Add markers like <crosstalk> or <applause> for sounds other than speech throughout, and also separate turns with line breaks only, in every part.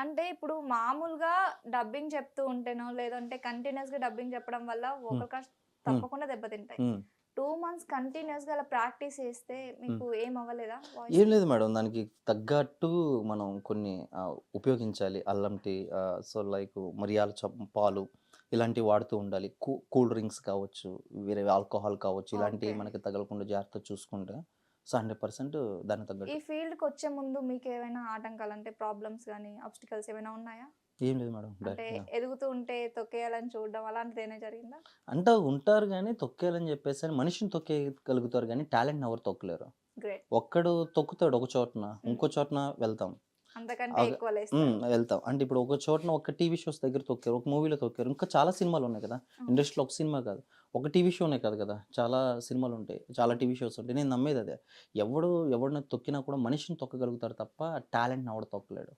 అంటే ఇప్పుడు మామూలుగా డబ్బింగ్ చెప్తూ ఉంటేనో లేదంటే కంటిన్యూస్గా డబ్బింగ్ చెప్పడం వల్ల కాస్ట్ తప్పకుండా దెబ్బతింటాయి. టూ మంత్స్ కంటిన్యూస్గా అలా ప్రాక్టీస్ చేస్తే మీకు ఏం అవ్వలేదా?
ఏం లేదు మేడం దానికి తగ్గట్టు మనం కొన్ని ఉపయోగించాలి అల్లం టీ సో లైక్ మిరియాల పాలు ఇలాంటివి వాడుతూ ఉండాలి కూల్ డ్రింక్స్ కావచ్చు వేరే ఆల్కహాల్ కావచ్చు ఇలాంటివి. మనకి తగలకుండా జాగ్రత్త చూసుకుంటే సో హండ్రెడ్ పర్సెంట్ దాన్ని
ఈ
తగ్గట్టు.
ఫీల్డ్కి వచ్చే ముందు మీకు ఏమైనా ఆటంకాలు అంటే ప్రాబ్లమ్స్ కానీ ఆబ్స్టికల్స్ ఏమైనా ఉన్నాయా?
ఏం లేదు మేడం.
అంటే ఎదుగుతూ ఉంటే తొక్కేయాలని చూడడం అలాంటిది ఏమైనా జరిగిందా?
అంటే ఉంటారు కానీ తొక్కేయాలని చెప్పేసి అని మనిషిని తొక్కేయగలుగుతారు కానీ టాలెంట్ ఎవరు తొక్కలేరు. ఒక్కడు తొక్కుతాడు ఒక చోటన ఇంకో చోటన వెళ్తాం. వెళ్తాం. అంటే ఇప్పుడు ఒక చోటన ఒక టీవీ షోస్ దగ్గర తొక్కారు ఒక మూవీలో తొక్కారు. ఇంకా చాలా సినిమాలు ఉన్నాయి కదా. ఇండస్ట్రీలో ఒక సినిమా కాదు. ఒక టీవీ షోనే కాదు కదా. చాలా సినిమాలు ఉంటాయి. చాలా టీవీ షోస్ ఉంటాయి. నేను నమ్మేది అదే. ఎవడు ఎవడిని తొక్కినా కూడా మనిషిని తొక్కగలుగుతారు తప్ప టాలెంట్ ఎవడు తొక్కలేడు.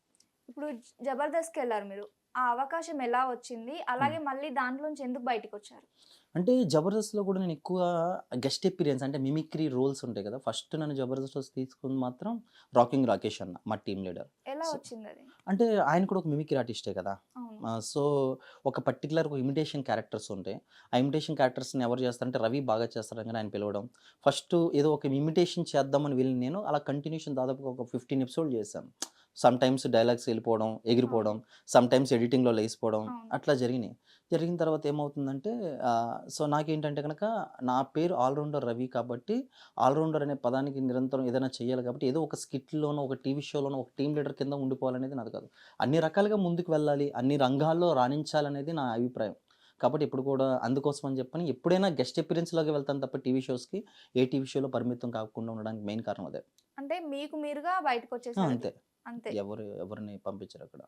ఇప్పుడు జబర్దస్త్కి వెళ్ళారు మీరు. ఆ అవకాశం ఎలా వచ్చింది? అలాగే మళ్ళీ దాంట్లోంచి ఎందుకు బయటికి వచ్చారు
అంటే జబర్దస్త్లో కూడా నేను ఎక్కువ గెస్ట్ ఎపీరియన్స్ అంటే మిమిక్రీ రోల్స్ ఉంటాయి కదా ఫస్ట్ నన్ను జబర్దస్త్లో తీసుకుంది మాత్రం రాకింగ్ రాకేష్ అన్న మా టీం లీడర్.
ఎలా వచ్చింది అది?
అంటే ఆయన కూడా ఒక మిమిక్రీ ఆర్టిస్టే కదా. సో ఒక పర్టికులర్ ఒక ఇమిటేషన్ క్యారెక్టర్స్ ఉంటాయి. ఆ ఇమిటేషన్ క్యారెక్టర్స్ని ఎవరు చేస్తారంటే రవి బాగా చేస్తారని కానీ ఆయన పిలవడం. ఫస్ట్ ఏదో ఒక ఇమిటేషన్ చేద్దామని వెళ్ళి నేను అలా కంటిన్యూషన్ దాదాపు ఒక ఫిఫ్టీన్ ఎపిసోడ్ చేశాను. సమ్ టైమ్స్ డైలాగ్స్ వెళ్ళిపోవడం ఎగిరిపోవడం సమ్ టైమ్స్ ఎడిటింగ్లో లేసిపోవడం
అవును.
అట్లా జరిగినాయి. జరిగిన తర్వాత ఏమవుతుందంటే సో నాకేంటంటే కనుక నా పేరు ఆల్రౌండర్ రవి కాబట్టి ఆల్రౌండర్ అనే పదానికి నిరంతరం ఏదైనా చేయాలి కాబట్టి ఏదో ఒక స్కిట్లోనో ఒక టీవీ షోలోనో ఒక టీం లీడర్ కింద ఉండిపోవాలనేది నాది కాదు. అన్ని రకాలుగా ముందుకు వెళ్ళాలి అన్ని రంగాల్లో రాణించాలనేది నా అభిప్రాయం. కాబట్టి ఇప్పుడు కూడా అందుకోసం అని చెప్పని ఎప్పుడైనా గెస్ట్ అపీరెన్స్లోకి వెళ్తాను తప్ప టీవీ షోస్కి ఏ టీవీ షోలో పరిమితం కాకుండా ఉండడానికి మెయిన్ కారణం అదే.
అంటే మీకు మీరుగా బయటకు
ఆ,
వచ్చేసారు
అంతే.
అంతే.
ఎవరు ఎవరిని పంపించారు అక్కడ.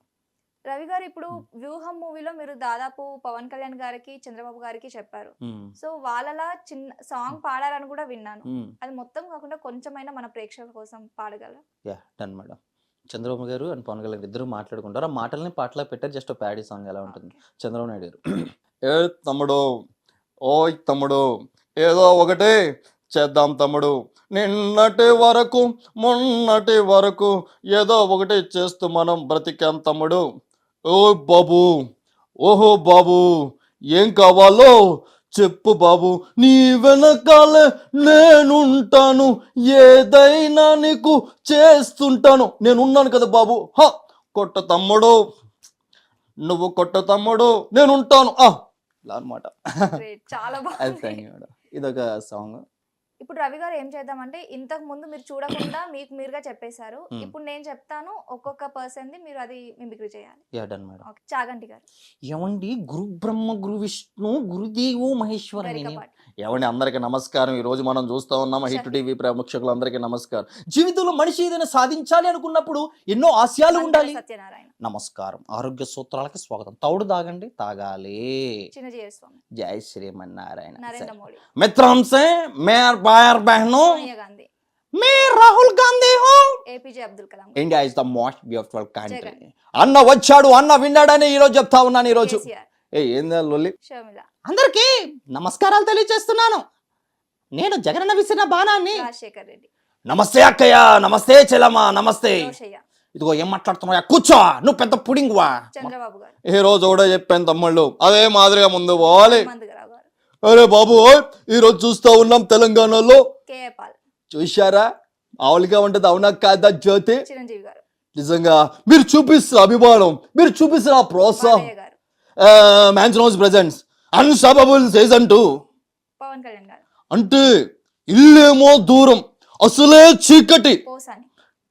రవి గారు ఇప్పుడు. వ్యూహం మూవీలో మీరు దాదాపు పవన్ కళ్యాణ్ గారికి చంద్రబాబు గారికి చెప్పారు. సో వాళ్ళలా చిన్న సాంగ్ పాడారని కూడా విన్నాను. అది మొత్తం కాకుండా కొంచెమైనా మన ప్రేక్షకుల కోసం పాడగలరా?
Yeah done madam. Chandrababu garu and Pawan Kalyan ఇద్దరు మాట్లాడుకుంటారు. ఆ మాటల్ని పాటలో పెట్టారు జస్ట్ ప్యాడీ సాంగ్ ఎలా ఉంటుంది. చంద్రబాబు నాయుడు గారు. <clears throat>
ఏ తమ్ముడు ఓయ్ తమ్ముడు ఏదో ఒకటి చేద్దాం తమ్ముడు. నిన్నటి వరకు మొన్నటి వరకు ఏదో ఒకటి చేస్తూ మనం బ్రతికాం తమ్ముడు. ఓ బాబు ఓహో బాబు ఏం కావాలో చెప్పు బాబు. నీ వెనకాలే నేనుంటాను ఏదైనా నీకు చేస్తుంటాను. నేనున్నాను కదా బాబు. హ కొట్ట తమ్ముడు. నువ్వు కొట్ట తమ్ముడు. నేనుంటాను. ఆ ఇలా అనమాట.
చాలా <laughs>
మేడం ఇదొక సాంగ్.
ఇప్పుడు రవి గారు ఏం చేద్దామంటే ఇంతకు ముందు మీరు చూడకుండా మీకు మీరుగా చెప్పేశారు.
మ్మ్.
ఇప్పుడు నేను చెప్తాను ఒక్కొక్క పర్సన్ ది మీరు అది మిమిక్రీ చేయాలి.
Yeah done madam
okay Chaganti garu.
ఏమండి? గురు బ్రహ్మ గురు విష్ణు గురుదేవు మహేశ్వర
ఏమండి? అందరికీ నమస్కారం. ఈ రోజు మనం చూస్తా ఉన్నాం హిట్. టీవీ ప్రేక్షకులందరికీ నమస్కారం.
జీవితంలో మనిషి ఏదైనా సాధించాలి అనుకున్నప్పుడు ఎన్నో ఆశయాలు ఉండాలి.
సత్యనారాయణ.
నమస్కారం. ఆరోగ్య సూత్రాలకి స్వాగతం. తౌడు తాగండి తాగాలి.
చిన్నజీయ స్వామి
జై శ్రీమన్నారాయణ
నరేంద్ర మోడీ. సోనియా గాంధీ.
మే రాహుల్ గాంధీ హో.
APJ Abdul Kalam
India is the most beautiful country
Jagan.
అన్న వచ్చాడు అన్న విన్నాడని ఈ రోజు చెప్తా ఉన్నాను ఈ రోజు. ఏ ఏందా లొల్లి?
అందరికీ నమస్కారాలు తెలియజేస్తున్నాను. నేను జగనన్న విసిన బాణాన్ని.
రాజశేఖర్ రెడ్డి.
నమస్తే అక్కయ్య నమస్తే చెల్లమ్మ నమస్తే.
ఇదిగో ఏం మాట్లాడుతున్నావు? కూర్చో నువ్వు పెద్ద పుడింగువా?
చంద్రబాబు గారు.
ఈ రోజు కూడా చెప్పాను తమ్ముళ్ళు. అదే మాదిరిగా ముందు పోవాలి. అరే బాబు ఓయ్, ఈ రోజు చూస్తా ఉన్నాం తెలంగాణలో. చూశారా? ఆవులుగా ఉంటది అవునా కాదా జ్యోతి? నిజంగా మీరు చూపిస్తున్న అభిమానం మీరు చూపిస్తున్న ఆ ప్రోత్సాహం. ప్రెజెంట్స్. అన్స్టాపబుల్ సీజన్ టూ అంటే ఇల్లేమో దూరం అసలే చీకటి.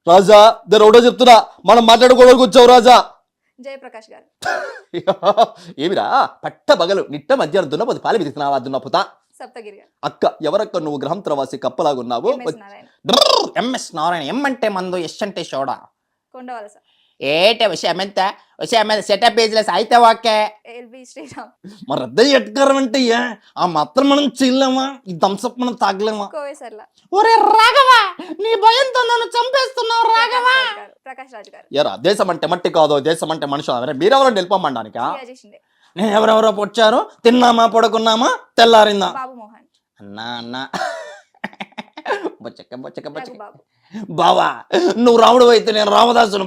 రాజా దగ్గర ఒకటో చెప్తున్నా మనం మాట్లాడుకోవడానికి వచ్చావు రాజా.
జయప్రకాష్ గారు. <laughs>
ఏమిరా? పట్ట బగలు నిట్ట మధ్యాహ్నం దున్నపోతే పాలు విధిస్తున్నావా దున్నపోతా
సప్తగిరి గారు.
అక్క ఎవరక్క నువ్వు గ్రహం త్రవాసి కప్పలాగున్నావు?
MS Narayana.
MS Narayana. M అంటే మందు ఎస్ అంటే షోడా?
కొండవలస.
ఏటే విషయం ఎంత? సెటప్ బిజినెస్ అయితే ఓకే.
ఎల్బి శ్రీరామ్.
మరి అద్దె ఎట్కారం అంటే? ఆ మాత్రం మనం చేయలేమా? ఈ థమ్స్అప్ మనం తాగలేమా?
కోవేసర్ల
ఒరే రాఘవ నీ భయంతో నన్ను చంపేస్తున్నావు రాఘవ.
ప్రకాష్ రాజ్ గారు.
ఎరా దేశం అంటే మట్టి కాదు? దేశం అంటే మనుషులు మీరెవరో
షిండే
నేను ఎవరెవరో వచ్చారు తిన్నామా పడుకున్నామా? తెల్లారిందా?
బాబు మోహన్.
అన్నా అన్నా. బొచ్చక్క బొచ్చక్క బొచ్చక్క.
బావా నువ్వు రాముడు అయితే నేను రామదాసును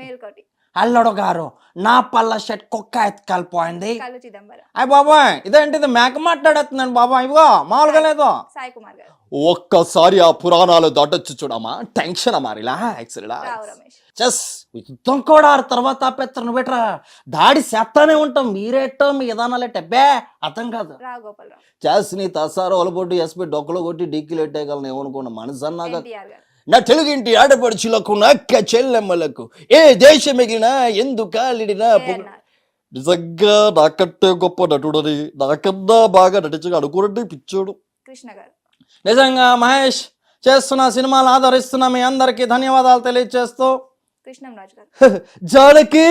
మేల్కోటి.
అల్లుడు గారు నా పళ్ళ షర్ట్ కుక్క ఎత్తుకెళ్ళిపోయింది
అయ్య బాబాయ్ ఇదేంటి ఇది మేక మాట్లాడేస్తున్నాను బాబాయ్ ఇదిగో మామూలుగా లేదు.
ఒక్కసారి ఆ పురాణాలు దాటొచ్చు చూడమ్మా. టెన్షన్ అమ్మా రిలాక్స్ రిలాక్స్.
చెస్ యుద్ధం కూడా ఆరు తర్వాత ఆపేస్తారు బెటరా దాడి చేస్తానే ఉంటాం మీరేటో మీ విధానాలేట బే అర్థం కాదు. చెస్ నీ తసారు ఒలబొట్టి ఎస్పీ డొక్కలో కొట్టి డిక్కీలు ఎట్టేయగలను ఏమనుకున్నా మనసు అన్నాక
నా తెలుగింటి ఆడపడుచులకు నా అక్క చెల్లెమ్మలకు. ఏ దేశం మిగిలినా ఎందు కాలిడినా నిజంగా నాకంటే గొప్ప నటుడని నాకన్నా బాగా నటించగా అనుకోరండి పిచ్చోడు.
కృష్ణ గారు.
నిజంగా మహేష్ చేస్తున్న సినిమాలు ఆదరిస్తున్న మీ అందరికీ ధన్యవాదాలు తెలియజేస్తూ
గారు.
జానకి!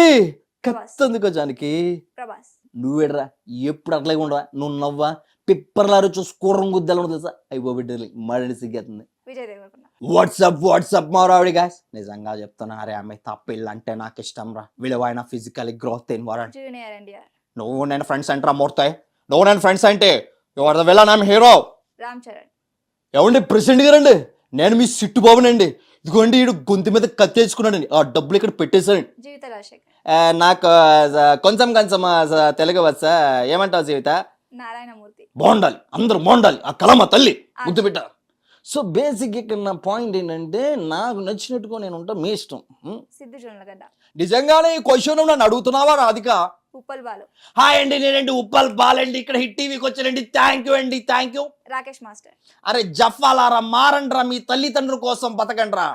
ఎందుకో జానికి.
ప్రభాస్.
నువ్వేడ్రా ఎప్పుడు అట్లాగే ఉండవా నువ్వు నవ్వా? పిప్పర్లారు చూసి కూరం గుద్దలు తెలుసా? అయిపో బిడ్డలు మడిని సిగ్గేస్తుంది.
విజయ్ దేవరకొండ.
వాట్సాప్ వాట్సాప్ మారావిడి గాయస్ నిజంగా చెప్తున్నా అరే ఆమె తప్పిల్లు అంటే నాకు ఇష్టం రా. విలువైన ఫిజికల్ గ్రోత్ ఎన్వరాన్
జూనియర్ ఎన్టీఆర్
నువ్వు నేను ఫ్రెండ్స్ అంటారా మూర్తాయి నువ్వు నేను ఫ్రెండ్స్ అంటే you're the I'm hero
Ram Charan
ఏమండి ప్రెసిడెంట్ గారండి నేను మీ సిట్టు బాబునండి ఇదిగోండి ఈడు గొంతు మీద కత్తేసుకున్నాడండి ఆ డబ్బులు ఇక్కడ పెట్టేశారండి.
జీవిత రాజశేఖర్.
ఆ, నాకు ఆ, కొంచెం కొంచెం ఆ, తెలుగు వచ్చా ఏమంటావు జీవిత?
నారాయణమూర్తి.
బాగుండాలి అందరూ బాగుండాలి. ఆ కలమ తల్లి ముద్దు బిడ్డ
సో బేసిక్ ఇక్కడ నా పాయింట్ ఏంటంటే నాకు నచ్చినట్టుగా నేను ఉంటా మీ ఇష్టం. ఉం?
సిద్ధు జొన్నలగడ్డ
నిజంగానే ఈ క్వశ్చన్ నన్ను అడుగుతున్నావా రాధిక?
ఉప్పల్ బాలు.
హాయ్ అండి నేనండి ఉప్పల్ బాలండి. ఇక్కడ హిట్ టీవీకి వచ్చానండి. థ్యాంక్ యూ అండి థ్యాంక్ యూ
రాకేష్ మాస్టర్.
అరే జఫాలారా మారండ్రా మీ తల్లిదండ్రుల కోసం బతకండ్రా.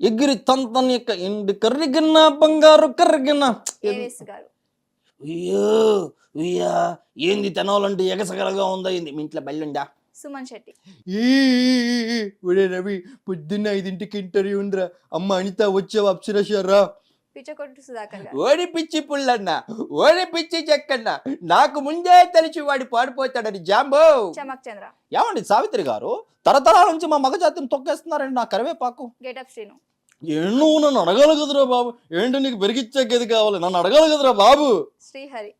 ఎగిరి తంతని యొక్క ఎండి కర్రిగిన్న బంగారు కర్రిగిన్న
గారు?
అయ్యా ఏంది తినాలంటే ఎగసగలగా ఉందా ఏంది? మీ ఇంట్లో బెల్లుండా
సుమన్ శెట్టి.
ఒరే రవి పొద్దున్న ఐదింటికి ఇంటర్వ్యూ ఉందిరా. అమ్మ అనిత వచ్చావు అప్సరశారా
పిచ్చకొట్టు సుధాకర్
ఓడి పిచ్చి పుల్లన్న ఓడి పిచ్చి చెక్కన్న. నాకు ముందే తెలిసి వాడి పాడిపోతాడని జాంబో.
చమక్ చంద్ర.
ఏమండి సావిత్రి గారు? తరతరాల నుంచి మా మగజాతిని తొక్కేస్తున్నారండి నా కరివేపాకు.
గేటప్ శ్రీను.
ఎన్నో నన్ను అడగాలి కదరా బాబు? ఏంటో నీకు పెరిగిచ్చే గది కావాలి. నన్ను అడగాలి కదరా బాబు?
శ్రీహరి.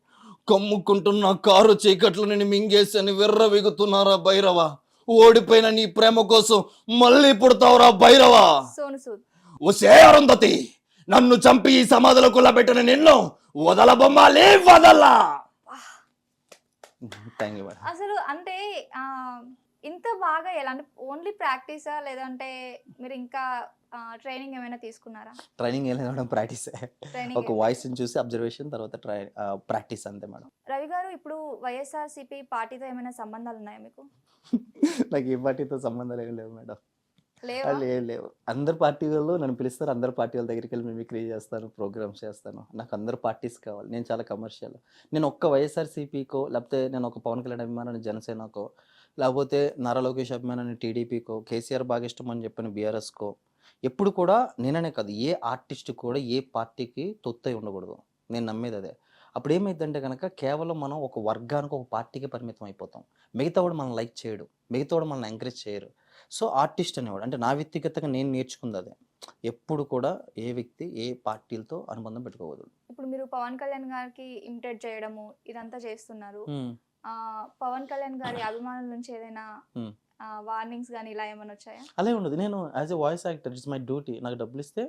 కమ్ముకుంటున్న కారు చీకట్లు నేను మింగేసని విర్ర విగుతున్నారా భైరవ? ఓడిపోయిన నీ ప్రేమ కోసం మళ్ళీ పుడతావురా భైరవ? ఒసే అరుంధతి నన్ను చంపి ఈ సమాధిలో కుల్లబెట్టిన నిన్ను వదల బొమ్మాలే వదలా
అసలు అంటే ఇంత బాగా ఎలా? అంటే ఓన్లీ ప్రాక్టీసా? లేదంటే మీరు ఇంకా ట్రైనింగ్ ఏమైనా తీసుకున్నారా?
ట్రైనింగ్ ఏం లేదు మేడం ప్రాక్టీస్. ఒక వాయిస్ని చూసి అబ్జర్వేషన్ తర్వాత ట్రై ప్రాక్టీస్ అంతే మేడం.
రవి గారు ఇప్పుడు వైఎస్ఆర్సీపీ పార్టీతో ఏమైనా సంబంధాలు ఉన్నాయా మీకు?
నాకు ఏ పార్టీతో సంబంధాలు ఏమి లేవు మేడం.
లేవా?
లేవు అందరు పార్టీ వాళ్ళు నన్ను పిలుస్తారు అందరు పార్టీ వాళ్ళ దగ్గరికి వెళ్ళి మిమిక్రీ చేస్తాను ప్రోగ్రామ్స్ చేస్తాను. నాకు అందరు పార్టీస్ కావాలి. నేను చాలా కమర్షియల్ నేను ఒక్క వైఎస్ఆర్సీపీకో లేకపోతే నేను ఒక పవన్ కళ్యాణ్ అభిమానాన్ని జనసేనకో లేకపోతే నారా లోకేష్ అభిమానాన్ని టీడీపీకో కేసీఆర్ బాగా ఇష్టం అని చెప్పిన బీఆర్ఎస్కో ఎప్పుడు కూడా నేననే కాదు ఏ ఆర్టిస్ట్ కూడా ఏ పార్టీకి తొత్తై ఉండకూడదు. నేను నమ్మేది అదే. అప్పుడు ఏమైందంటే కనుక కేవలం మనం ఒక వర్గానికి ఒక పార్టీకి పరిమితం అయిపోతాం. మిగతా వాడు మనం లైక్ చేయడు. మిగతా వాడు మనల్ని ఎంకరేజ్ చేయరు. సో ఆర్టిస్ట్ అనేవాడు అంటే నా వ్యక్తిగతంగా నేను నేర్చుకుంది అదే. ఎప్పుడు కూడా ఏ వ్యక్తి ఏ పార్టీలతో అనుబంధం పెట్టుకోవద్దు
ఇప్పుడు మీరు పవన్ కళ్యాణ్ గారికి ఇమిటేట్ చేయడము ఇదంతా చేస్తున్నారు. పవన్ కళ్యాణ్ గారి అభిమానుల నుంచి ఏదైనా
Hmm.
వార్నింగ్స్ కానీ ఇలా ఏమైనా వచ్చాయా?
అలా ఉండదు. నేను as a voice actor it's my duty నాకు డబ్బులు ఇస్తే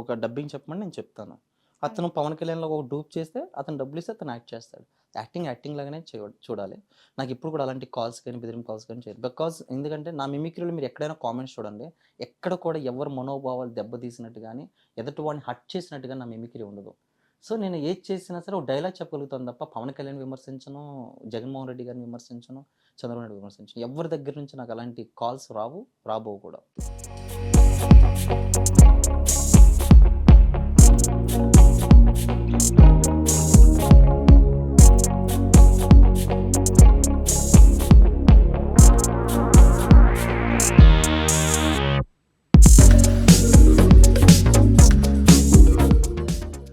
ఒక డబ్బింగ్ చెప్పమని నేను చెప్తాను. అతను పవన్ కళ్యాణ్లో ఒక డూప్ చేస్తే అతను డబ్బులు ఇస్తే అతను యాక్ట్ చేస్తాడు. యాక్టింగ్ యాక్టింగ్ లాగానే చూడాలి. నాకు ఇప్పుడు కూడా అలాంటి కాల్స్ కానీ బెదిరింపు కాల్స్ కానీ చేయదు బికాజ్ ఎందుకంటే నా మిమిక్రీలో మీరు ఎక్కడైనా కామెంట్స్ చూడండి ఎక్కడ కూడా ఎవరు మనోభావాలు దెబ్బతీసినట్టు కానీ ఎదుటి వాడిని హట్ చేసినట్టుగా నా మిమిక్రీ ఉండదు. సో నేను ఏది చేసినా సరే ఒక డైలాగ్ చెప్పగలుగుతాను తప్ప పవన్ కళ్యాణ్ విమర్శించను జగన్మోహన్ రెడ్డి గారిని విమర్శించను చంద్రబాబు నాయుడు విమర్శించను. ఎవరి దగ్గర నుంచి నాకు అలాంటి కాల్స్ రావు రాబోవు కూడా.